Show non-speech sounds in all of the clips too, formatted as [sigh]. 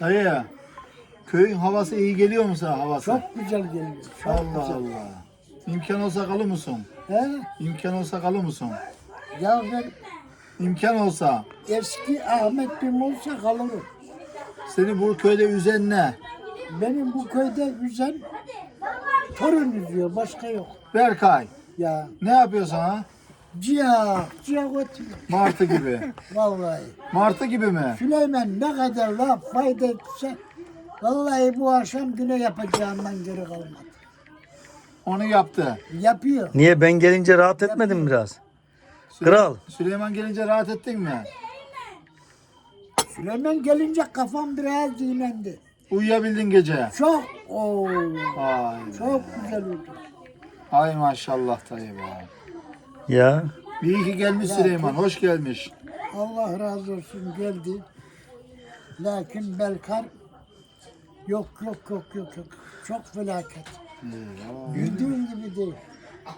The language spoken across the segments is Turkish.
Dayı, köyün havası iyi geliyor mu sana havası? Çok güzel geliyor. Çok Allah güzel. Allah. İmkan olsa kalır mısın? He? İmkan olsa kalır mısın? Ya ben İmkan olsa eski Ahmet Bim olsa kalırım. seni bu köyde üzen ne? Benim bu köyde yüzen torun yüzüyor. Başka yok. Berkay, Ya ne yapıyorsun ha? Ciyak, ciyak ötüyor. Martı gibi. [laughs] Vallahi. Martı gibi mi? Süleyman ne kadar laf fayda etse vallahi bu akşam güne yapacağından geri kalmadı. Onu yaptı. Yapıyor. Niye ben gelince rahat etmedin mi biraz? Kral. Süleyman gelince rahat ettin mi? Süleyman gelince kafam biraz dinlendi. Uyuyabildin gece. Çok o Ay, çok güzel oldu. ay maşallah dayı be. Ya. İyi ki gelmiş Süleyman. Hoş gelmiş. Allah razı olsun geldi. Lakin Belkar yok yok yok yok yok. Çok felaket. Bildiğin gibi değil.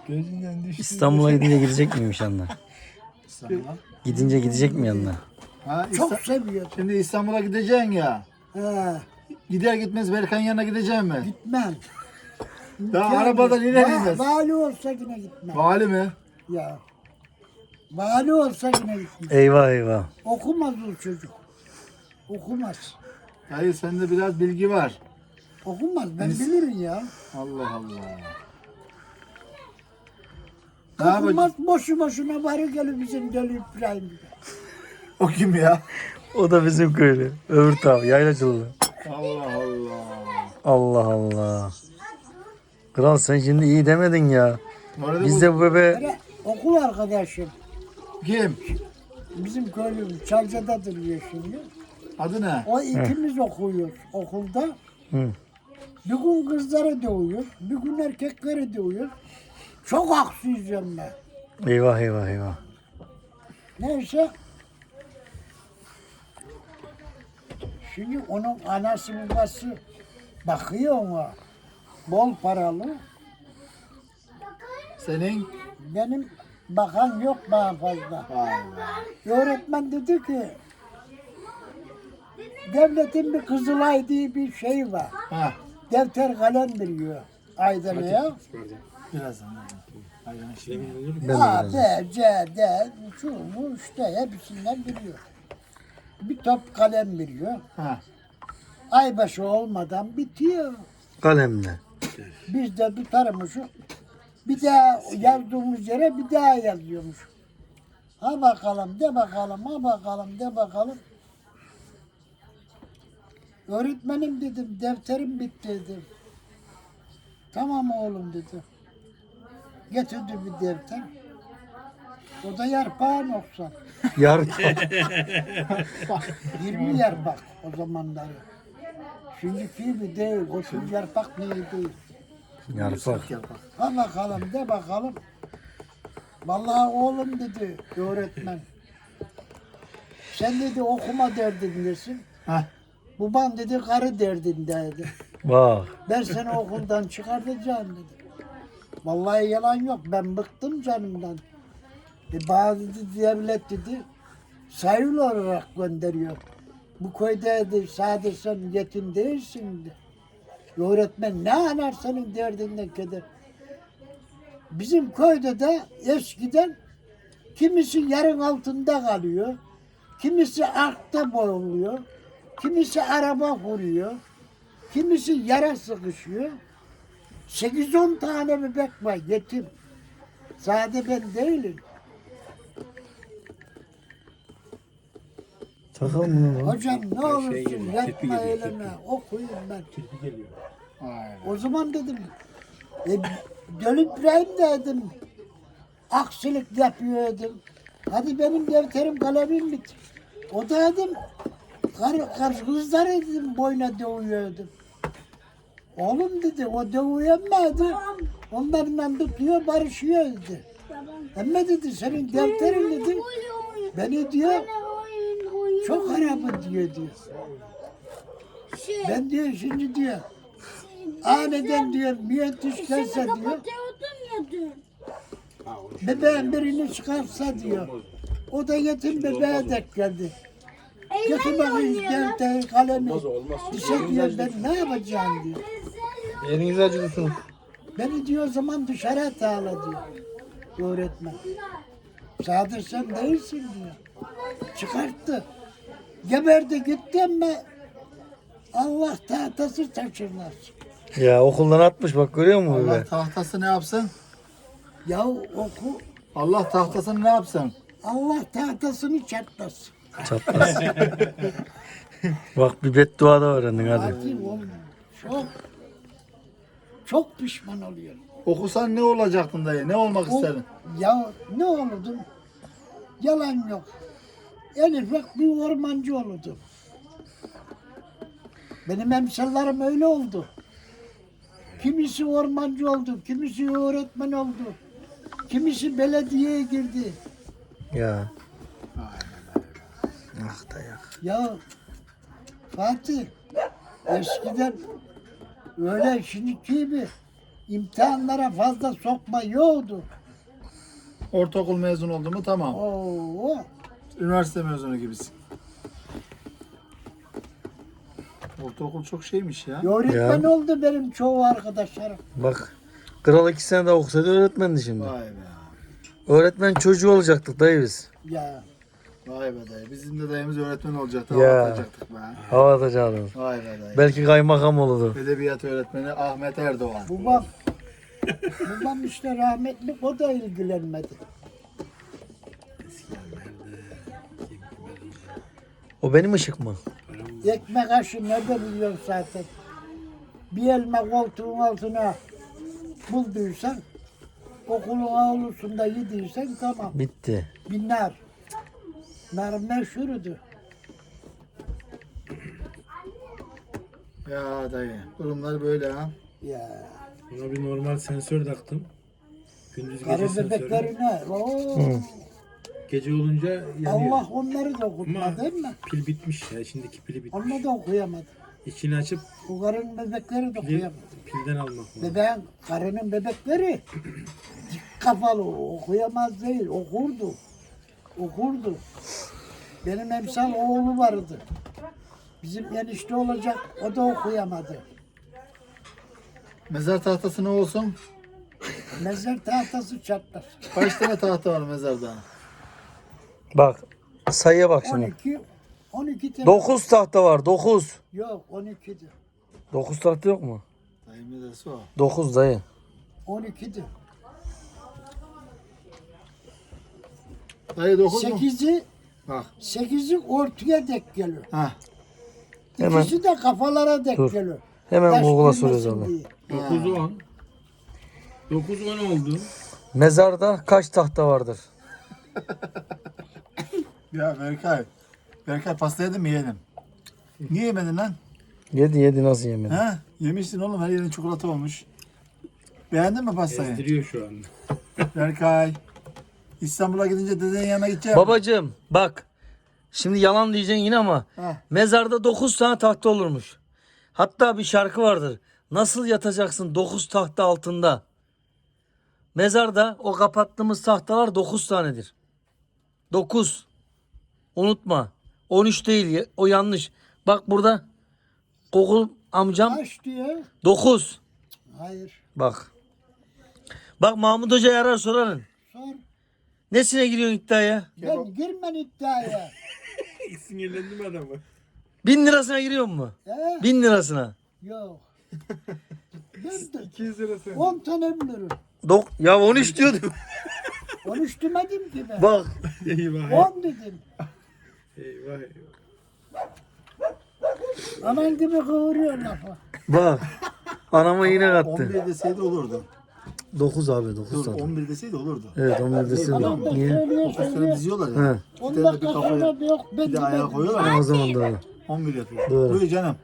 Gözünden düştü. İstanbul'a gidince gidecek miymiş yanına? İstanbul'a. Gidince gidecek mi yanına? Ha, Çok İsta- seviyor. Şimdi İstanbul'a gideceksin ya. He, Gider gitmez Berkan yanına gideceksin mi? gitmem. Daha arabadan iner inmez. Vali olsa yine gitmem. Vali mi? Ya. Vali olsa yine gitmem. Eyvah eyvah. Okumaz o çocuk. Okumaz. Dayı sende biraz bilgi var. Okumaz. Ben bilirim ya. Allah Allah. Ne? Okumaz boşu boşuna varı gelir bizim Deli İbrahim. O kim ya? O da bizim köylü. Öbür taraf yaylacılı. Allah Allah. Allah Allah. Kral sen şimdi iyi demedin ya. Orada Biz bu- de bu bebe Böyle okul arkadaşım. Kim? Bizim köylümüz Çalca'da duruyor şimdi. Adı ne? O ikimiz okuyoruz okulda. Hı. Bir gün kızlara doğuyor, bir gün erkeklere doğuyor. Çok haksızım ben. eyvah eyvah eyvah. Neyse. Şimdi onun anası babası bakıyor ona. Bol paralı. Senin? Benim bakan yok daha fazla. Be. Öğretmen dedi ki devletin bir Kızılay diye bir şey var. Ha. Defter kalem veriyor Aydın'a. Birazdan. Ben de A. B, C, D, şu, bu, işte hepsinden biliyor. Bir top kalem veriyor. Ha. Aybaşı olmadan bitiyor. Kalemle. Biz de tutarmışız. Bir daha yazdığımız yere bir daha yazıyormuş. Ha bakalım, de bakalım, ha bakalım, de bakalım. Öğretmenim dedim, defterim bitti dedim. Tamam oğlum dedi. Getirdi bir defter. O da yarpağı noksan. Yar 20 yarpak o zamanları. Şimdiki gibi değil, 30 yarpak niye değil. Yarpak. Bak. Ha bakalım de bakalım. Vallahi oğlum dedi öğretmen. Sen dedi okuma derdindesin. Ha. Baban dedi karı derdindeydi. Bak. Ben seni okuldan çıkartacağım dedi. Vallahi yalan yok. Ben bıktım canımdan. E bazı dedi, devlet dedi sayılı olarak gönderiyor. Bu köyde de sadece sen yetim değilsin dedi. Öğretmen ne anar senin derdinden keder. Bizim köyde de eskiden kimisi yarın altında kalıyor. Kimisi arkta boyuluyor. Kimisi araba vuruyor. Kimisi yara sıkışıyor. 8-10 tane bebek var yetim. Sade ben değilim. Takalım bunu lan. Hocam ne olursun yapma eyleme okuyun ben. Aynen. O zaman dedim e, Deli İbrahim de dedim aksilik yapıyor dedim. Hadi benim defterim kalemim bitti. O da dedim kar, kar, kızlar dedim boyuna dövüyor. Oğlum dedi o dövüyemedi. Onlarla tutuyor barışıyor dedi. Ama dedi senin defterin dedi beni diyor çok harap diyor diyor. Ben diyor şimdi diyor aniden diyor mühendis gelse diyor Kapatıyordun ya dün. bebeğin birini çıkarsa diyor. O da yetim bebeğe denk geldi. Getir bakayım defteri, kalemi. Dişe diyor ben ne yapacağım diyor. Elinizi acıtıyorsunuz. Beni diyor o zaman dışarı atağla diyor. Öğretmen. Sadır sen değilsin diyor. Çıkarttı. Geberdi gitti ama Allah tahtası taşırlar. Ya okuldan atmış bak görüyor musun Allah böyle? tahtası ne yapsın? Ya oku Allah tahtasını ne yapsın? Allah tahtasını çatlasın. Çatlas. [laughs] bak bir beddua da öğrendin hadi. Fatih oğlum çok çok pişman oluyorum. Okusan ne olacaktın dayı? Ne olmak O- isterdin? ya ne olurdum? Yalan yok. En ufak bir ormancı olurdum. Benim hemşerilerim öyle oldu. Kimisi ormancı oldu, kimisi öğretmen oldu. Kimisi belediyeye girdi. Ya. Ah da ya. Ya Fatih eskiden öyle şimdiki gibi imtihanlara fazla sokma yoktu. Ortaokul mezun oldu mu tamam. Oo, Üniversite mezunu gibisin. Ortaokul çok şeymiş ya. öğretmen Ya. oldu benim çoğu arkadaşlarım. Bak. Kral iki sene daha okusaydı öğretmendi şimdi. Vay be. Öğretmen çocuğu olacaktık dayı biz. Ya Vay be dayı. Bizim de dayımız öğretmen olacaktı. Ya. Anlatacaktık be. Hava atacağız. Vay be dayı. Belki kaymakam olurdu. Edebiyat öğretmeni Ahmet Erdoğan. babam babam işte rahmetli o da ilgilenmedi. O benim ışık mı? Ekmek aşı ne de biliyor zaten. Bir elma koltuğun altına bulduysan okulun avlusunda yediysen tamam. Bitti. Bir nar. Nar meşhurudur. Ya dayı. Durumlar böyle ha. Ya Buna bir normal sensör taktım. Gündüz gece karı sensörü. bebeklerine. Oo, Gece olunca yanıyor. Allah onları da Ama okutmadı değil mi? pil bitmiş ya. Şimdiki pili bitmiş. Onu da okuyamadı. İçini açıp Bu karının bebekleri de pili, okuyamadı. pilden almak lazım. Bebeğin, karının bebekleri dik kafalı okuyamaz değil, okurdu. Okurdu. Benim emsal oğlu vardı. Bizim enişte olacak, o da okuyamadı. Mezar tahtası ne olsun? Mezar tahtası çatlar. Kaç tane tahta var mezarda? Bak. Sayıya bak şimdi. 12, 12 tane. 9 tahta var. 9. Yok 12'dir. 9 tahta yok mu? Dayı neresi o? 9 dayı. 12'dir. Dayı dokuz mu? 8'i, Bak. 8'i ortaya dek geliyor. Ha. Hemen- İkisi de kafalara dek Dur. geliyor. Hemen Taş Google'a girmesin soruyoruz abi. diye. 9 10. 9 10 oldu. Mezarda kaç tahta vardır? [laughs] Ya Berkay. Berkay pasta yedin mi yedim. Niye yemedin lan? Yedi yedi nasıl yemedi? Ha? Yemişsin oğlum her yerin çikolata olmuş. Beğendin mi pastayı? Ezdiriyor şu anda. Berkay. İstanbul'a gidince dedenin yanına gideceğim. Babacığım bak. Şimdi yalan diyeceksin yine ama Heh. mezarda 9 tane tahta olurmuş. Hatta bir şarkı vardır. Nasıl yatacaksın 9 tahta altında? Mezarda o kapattığımız tahtalar 9 tanedir. 9. Unutma. 13 değil. O yanlış. Bak burada Kokul amcam Kaç diyor? 9. Hayır. Bak. Bak Mahmut Hoca yarar sorarın. Sor. Nesine giriyorsun iddiaya? Ben girmem iddiaya. [laughs] Sinirlendim adamı. Bin lirasına giriyor mu? He? Bin lirasına. Yok. Ben de 200 lirası. 10 tane bilirim. Dok ya 13 diyordum. Konuş demedim ki ben. Bak. Eyvah. 10 dedim. Eyvah. eyvah. Anan gibi kıvırıyor lafı. Bak. Anama yine kattı. 11 deseydi olurdu. 9 abi 9 Dur tane. 11 deseydi olurdu. Evet 11 desin. Adam da Niye? söylüyor 9 tane söylüyor. diziyorlar ya. He. Bir 10 tane de dakika bir kafaya sonra yok ben bir de ayağa koyuyorlar. O zaman doğru. 11 yapıyor. Doğru. Buyur canım.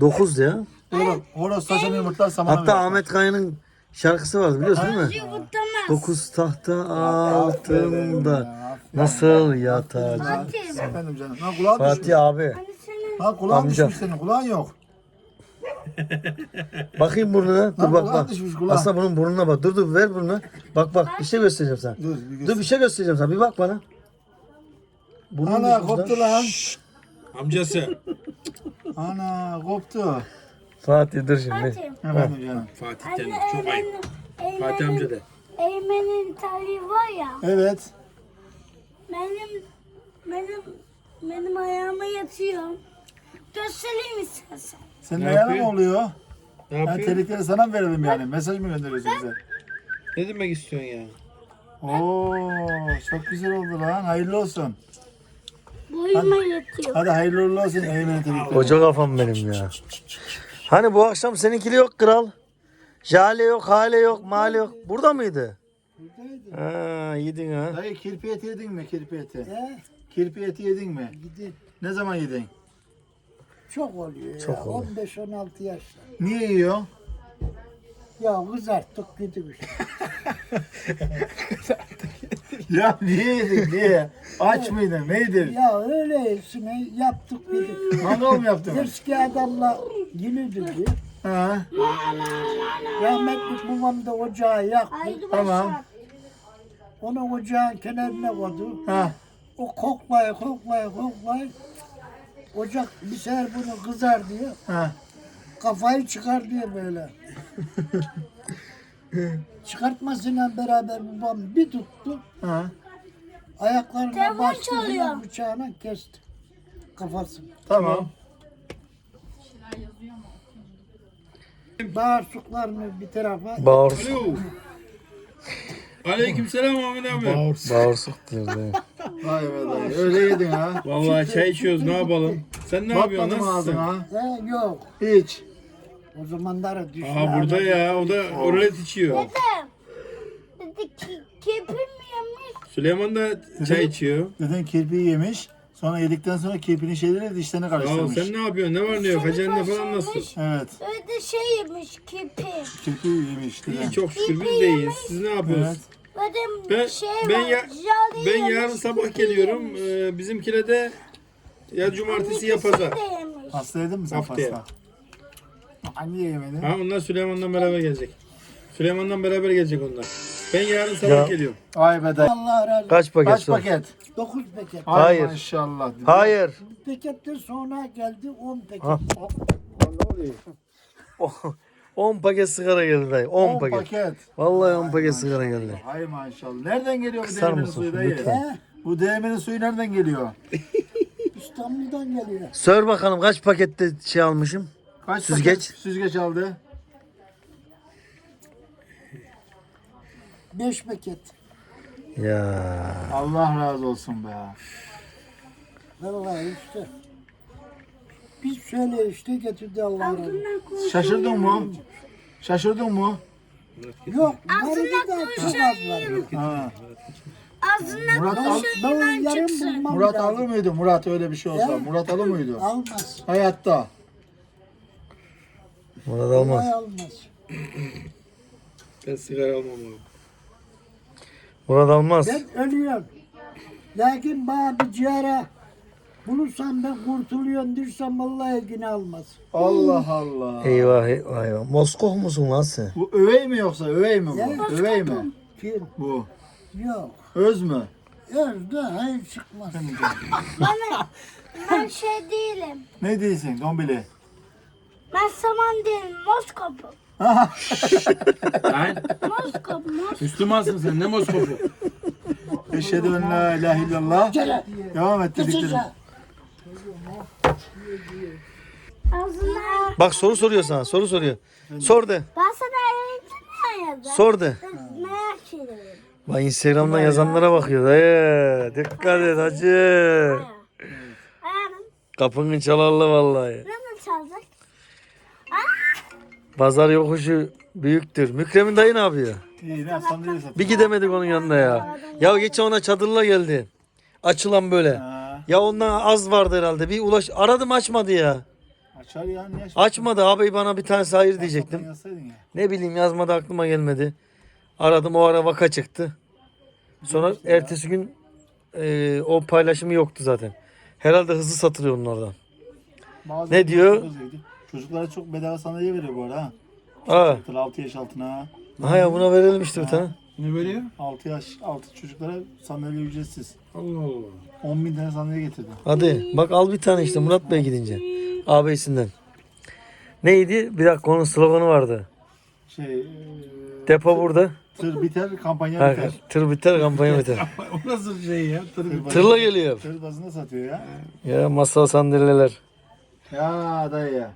9 ya. Oğlum horoz taşını yumurtlar samana Hatta. Ahmet Kaya'nın şarkısı vardı biliyorsun değil mi? 9 tahta altında nasıl yatacak? Efendim canım. Ha kulağın düşmüş. Fatih abi. Ha kulağın Amca. düşmüş senin. Kulağın yok. [laughs] Bakayım burnuna. Dur bak kulağın bak. düşmüş kulağın. Aslında bunun burnuna bak. Dur dur ver burnuna. Bak bak bir şey göstereceğim sana. Dur bir Dur göster. bir şey göstereceğim sana. Bir bak bana. Burnun Ana düşmüş lan. koptu lan. Amcası. Ana koptu. Fatih dur şimdi. Fatih. Efendim canım. Fatih demiş. Çok ayıp. Fatih amca de. Eymen'in tarihi var ya. Evet. Benim, benim, benim ayağıma yatıyor. Göstereyim istersen. Senin Ne ayağına mı yapıyor? oluyor? Ne Ben yapıyor? terlikleri sana mı verelim yani? Mesaj mı gönderiyorsun bize? Ne demek istiyorsun ya? Oo, çok güzel oldu lan. Hayırlı olsun. Boyuma yatıyor. Hadi hayırlı uğurlu olsun Eymen'in terlikleri. Koca kafam benim ya. Hani bu akşam seninkili yok kral. Jale yok, hale yok, male yok. Burada mıydı? Buradaydı. Ha, yedin ha. Dayı kirpi eti yedin mi kirpi eti? He, Kirpi eti yedin mi? gidin. Ne zaman yedin? Çok oluyor Çok ya. oluyor. 15-16 yaşta. Niye yiyor? Ya kızarttık gidiyor. [laughs] ya niye yedin niye? Aç mıydın neydin? ya öylesine yaptık gidik. Mangal mı yaptın? Eski adamla yürüdük diye. Ha, Rahmetli babam da ocağı yaktı. Tamam. Onu ocağın kenarına koydu. ha. O koklaya koklaya koklaya ocak bir sefer bunu kızar diyor. Ha. Kafayı çıkar diyor böyle. [laughs] Çıkartmasıyla beraber babam bir tuttu. Ha. Ayaklarına Telefon bastı. çalıyor. Bıçağına kesti. Kafasını. Tamam. Bağırsaklarını bir tarafa. Bağır, Alo. Aleyküm selam Ahmet abi. bağırsak diyor. değil mi? Vay be dayı. Öyle yedin ha. Vallahi çay içiyoruz ne yapalım? Sen ne yapıyorsun? Batmadı mı Nasılsın? ağzına? He, yok. Hiç. O zamanlara düştü. Aha burada ya o da oralet içiyor. Dede. Dede ki, kirpi mi yemiş? Süleyman da çay içiyor. Dedin kirpiyi yemiş. Sonra yedikten sonra kirpinin şeyleri Aa, karıştırmış. sen ne yapıyorsun? Ne var ne yok? Hacı anne falan nasıl? Evet. Öyle de şey yemiş kirpi. Kirpi yemiş İyi çok şükür biz de iyiyiz. Siz ne yapıyorsunuz? Evet. Böyle Ben- şey ben var. ya- jale Ben yemiş, yarın sabah geliyorum. yemiş. Ee, bizimkine de ya cumartesi ya İkisi pazar. de yemiş. Pasta yedin mi sen Haftaya. pasta? Ha, niye yemedin? Ha onlar Süleyman'dan beraber gelecek. Süleyman'dan beraber gelecek onlar. Ben yarın sabah Ya. geliyorum. Ay be dayı. Allah razı olsun. Kaç paket Kaç paket? 9 paket. Ay Hayır. Maşallah. Hayır. Paketten sonra geldi 10 paket. [laughs] Ha. Ne oluyor? 10 paket sigara geldi dayı. 10 10 paket. paket. Vallahi 10 paket sigara geldi. Hay maşallah. Nereden geliyor bu Kısar değirmenin mısın suyu dayı? lütfen? He, Bu değirmenin suyu nereden geliyor? [laughs] İstanbul'dan geliyor. Sor bakalım kaç pakette şey almışım? Kaç Süzgeç. paket süzgeç aldı? 5 paket. Ya. Allah razı olsun be. Vallahi işte. Biz şöyle işte getirdi Allah razı olsun. Şaşırdın mı? Şaşırdın mı? Yok, bunları da çok. Ha. Murat, al, Ben çıksın. bulmam Murat lazım. alır mıydı Murat öyle bir şey olsa? He? Murat alır mıydı? Almaz. Hayatta. Murat almaz. Vallahi almaz. Ben sigara almam abi. Murat almaz. Ben ölüyorum. Lakin bana bir ciğere bulursam ben kurtuluyorum dirsem vallahi yine almaz. Allah Allah. Eyvah eyvah eyvah. Moskov musun lan sen? Bu övey mi yoksa övey mi Evet. bu? Övey mi? Kim? Bu. Yok. Öz mü? Özde hayır çıkmaz. [laughs] Bana, ben şey değilim. Ne değilsin Dombili? Ben saman değilim. Moskopu. Lan Moskop, moskop. Müslümansın sen ne Moskovu? Eşhedü en la ilahe illallah. Gel. Devam et dediklerim. Bak soru soruyor sana. Soru soruyor. Sor de. Ben sana eğitim yazdım. Sor de. Merak ediyorum. Bak Instagram'dan yazanlara bakıyor dayı. Dikkat et hacı. Ayağım. Kapının çalarlı vallahi. Çalacak? Pazar yokuşu büyüktür. Mükremin dayı ne yapıyor? İyi ne sandalye satıyor. Bir gidemedik onun yanına ya. Ya geçen ona çadırla geldi. Açılan böyle. Ha, Ya ondan az vardı herhalde. Bir ulaş aradım açmadı ya. açar ya niye açmadın? Açmadı abi bana bir tane hayır diyecektim. Yazsaydın ya. Ne bileyim yazmadı aklıma gelmedi. Aradım o ara vaka çıktı. Sonra ertesi gün e, o paylaşımı yoktu zaten. Herhalde hızlı satılıyor onlardan. Bazı Ne diyor? hızlıydı. Çocuklara çok bedava sandalye veriyor bu arada ha. Aa, 6 yaş altına ha. aha ya buna verelim işte bir tane. Ne veriyor? 6 yaş altı çocuklara sandalye ücretsiz. Allah Allah. 10 bin tane sandalye getirdi. Hadi bak al bir tane işte Murat Bey gidince. Ağabeysinden. Neydi? Bir dakika onun sloganı vardı. Şey, e, Depo burada. tır biter, kampanya Ha, biter. tır biter kampanya biter. [laughs] o nasıl şey ya? Tır Tır bazında- Tırla geliyor. Tır bazında satıyor ya. Ya masal sandalyeler. Ya dayı ya.